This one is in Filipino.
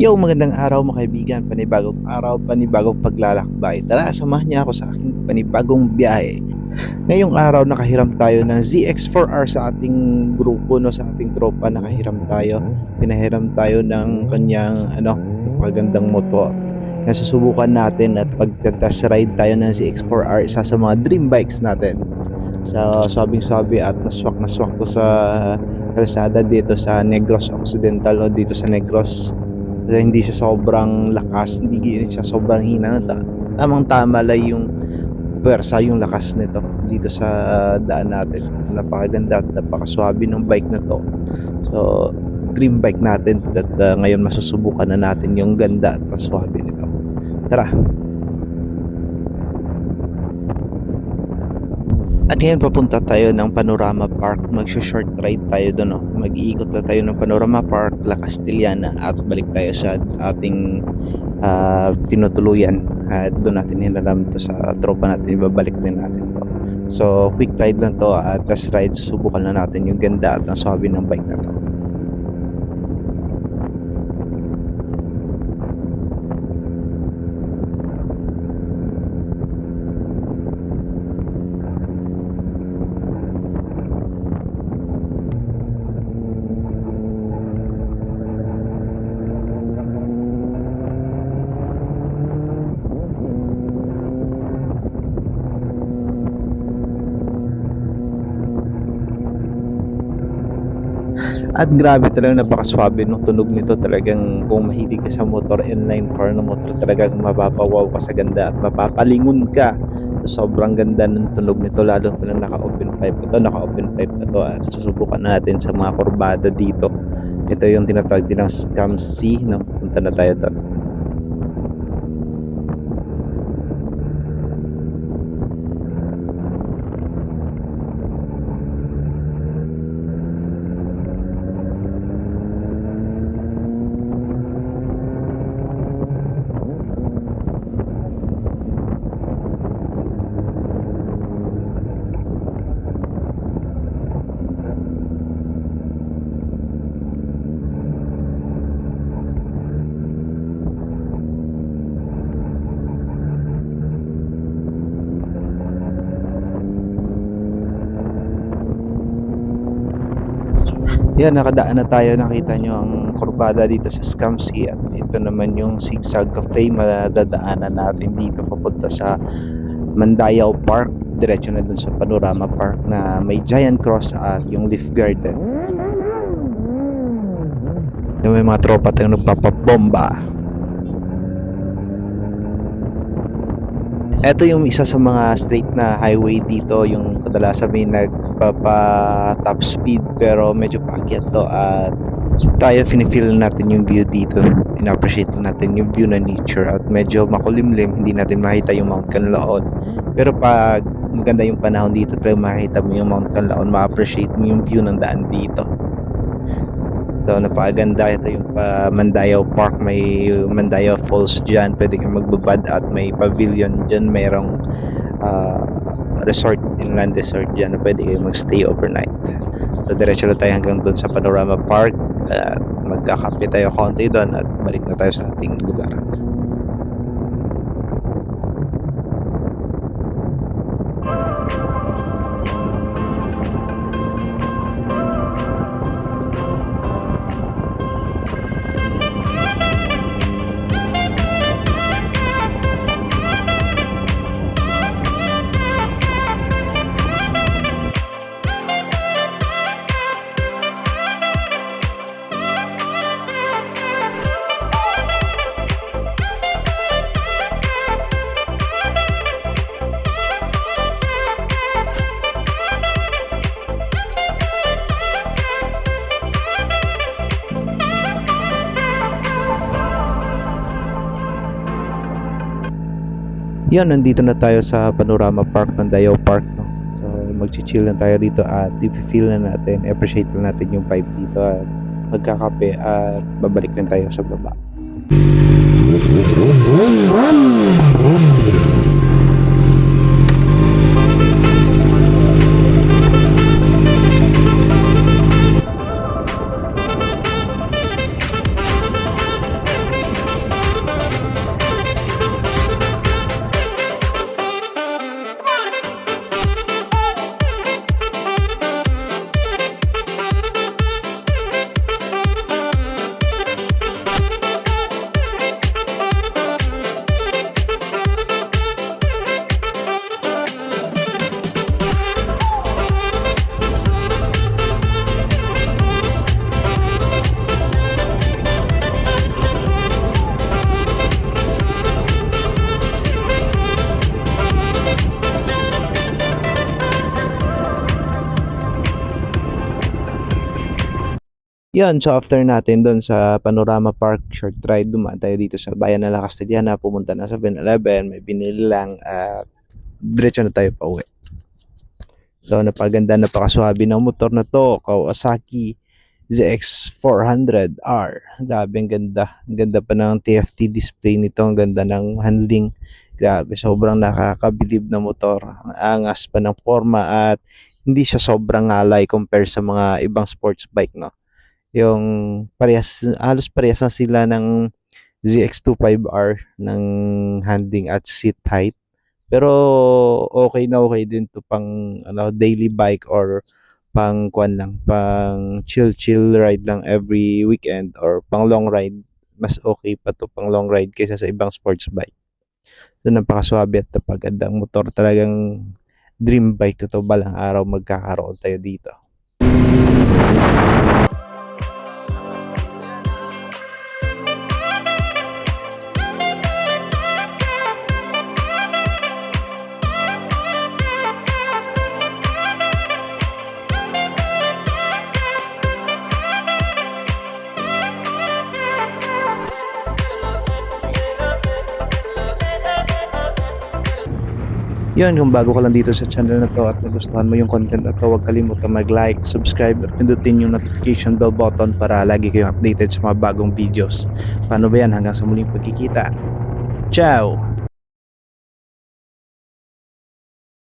Yo, magandang araw mga kaibigan, panibagong araw, panibagong paglalakbay. Tara, samahan niya ako sa aking panibagong biyahe. Ngayong araw nakahiram tayo ng ZX4R sa ating grupo, no, sa ating tropa nakahiram tayo. Pinahiram tayo ng kanyang ano, magandang motor. Kaya susubukan natin at pagka-test ride tayo ng ZX4R, isa sa mga dream bikes natin. So, sabing-sabi at naswak na swak to sa kalsada dito sa Negros Occidental o dito sa Negros kasi hindi siya sobrang lakas, hindi siya sobrang hina. Ta- tamang tama lang yung pwersa, yung lakas nito dito sa ah, daan natin. Napakaganda at napakaswabe ng bike na to. So, dream bike natin at ah, ngayon masusubukan na natin yung ganda at kaswabe nito. Tara! At ngayon papunta tayo ng Panorama Park. Mag-short ride tayo doon. No? Mag-iikot na tayo ng Panorama Park, La Castillana at balik tayo sa ating ah, tinutuluyan. At doon natin hinaram to sa tropa natin. Ibabalik rin natin to. So, quick ride lang to at test ride. Susubukan na natin yung ganda at ang swabe ng bike na to. At grabe talaga napakaswabe nung tunog nito. Talagang kung mahilig ka sa motor inline car na motor talagang mapapawaw ka sa ganda at mapapalingon ka sa sobrang ganda ng tunog nito. Lalo pa na naka open pipe ito. Naka open pipe na to at susubukan na natin sa mga kurbada dito. Ito yung tinatawag din ng scam C no? punta na tayo doon Yan, nakadaan na tayo. Nakita nyo ang kurbada dito sa Scam C at ito naman yung Zigzag Cafe. Madadaanan natin dito papunta sa Mandayao Park. Diretso na dun sa Panorama Park na may giant cross at yung leaf garden. Yung may mga tropa tayong nagpapabomba. Ito yung isa sa mga straight na highway dito, yung kadalasan may nagpapa top speed pero medyo paakyat to at tayo finifeel natin yung view dito. Ina-appreciate natin yung view na nature at medyo makulimlim, hindi natin makita yung Mount Canlaon. Pero pag maganda yung panahon dito, tayo makita mo yung Mount Canlaon, ma-appreciate mo yung view ng daan dito. So, napakaganda. Ito yung pa Mandayao Park. May Mandayao Falls dyan. Pwede kang magbabad at may pavilion dyan. Mayroong ah, resort, inland resort dyan. na Pwede kayo magstay overnight. So, diretso na tayo hanggang doon sa Panorama Park. At magkakape tayo konti doon at balik na tayo sa ating lugar. Yan, nandito na tayo sa Panorama Park ng Dayo Park. No? So, mag-chill na tayo dito at i-feel na natin, appreciate na natin yung vibe dito at magkakape at babalik din tayo sa baba. Yun, so after natin doon sa Panorama Park short ride, dumaan tayo dito sa Bayan ng La Castellana, pumunta na sa 7-Eleven, may binili lang at diretso na tayo pa uwi. So napaganda, napakaswabe ng motor na to, Kawasaki ZX400R. Grabe, ang ganda. Ang ganda pa ng TFT display nito, ang ganda ng handling. Grabe, sobrang nakakabilib na motor. Ang angas pa ng forma at hindi siya sobrang alay compare sa mga ibang sports bike, no? Yung parehas, halos parehas na sila ng ZX25R ng handling at seat height. Pero okay na okay din to pang ano, daily bike or pang kwan lang, pang chill chill ride lang every weekend or pang long ride. Mas okay pa to pang long ride kaysa sa ibang sports bike. So napakaswabe at napagandang motor talagang dream bike ko to balang araw magkakaroon tayo dito. Yun, kung bago ka lang dito sa channel na to at nagustuhan mo yung content na to, huwag kalimutan mag-like, subscribe at pindutin yung notification bell button para lagi kayong updated sa mga bagong videos. Paano ba yan? Hanggang sa muling pagkikita. Ciao!